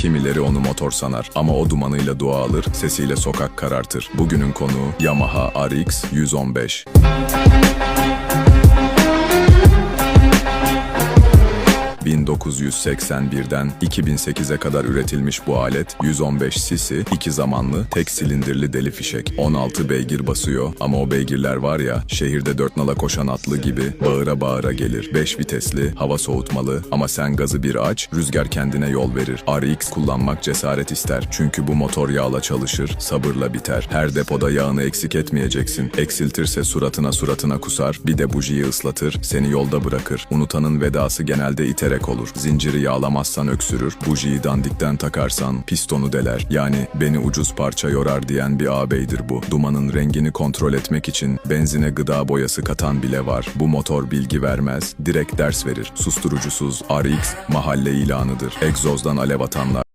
Kimileri onu motor sanar ama o dumanıyla dua alır, sesiyle sokak karartır. Bugünün konuğu Yamaha RX 115. ...1981'den 2008'e kadar üretilmiş bu alet 115 cc, iki zamanlı, tek silindirli deli fişek. 16 beygir basıyor ama o beygirler var ya şehirde dört nala koşan atlı gibi bağıra bağıra gelir. 5 vitesli, hava soğutmalı ama sen gazı bir aç, rüzgar kendine yol verir. RX kullanmak cesaret ister çünkü bu motor yağla çalışır, sabırla biter. Her depoda yağını eksik etmeyeceksin. Eksiltirse suratına suratına kusar, bir de bujiyi ıslatır, seni yolda bırakır. Unutanın vedası genelde iterek olur. Zinciri yağlamazsan öksürür, bujiyi dandikten takarsan pistonu deler. Yani beni ucuz parça yorar diyen bir ağabeydir bu. Dumanın rengini kontrol etmek için benzine gıda boyası katan bile var. Bu motor bilgi vermez, direkt ders verir. Susturucusuz RX mahalle ilanıdır. Egzozdan alev atanlar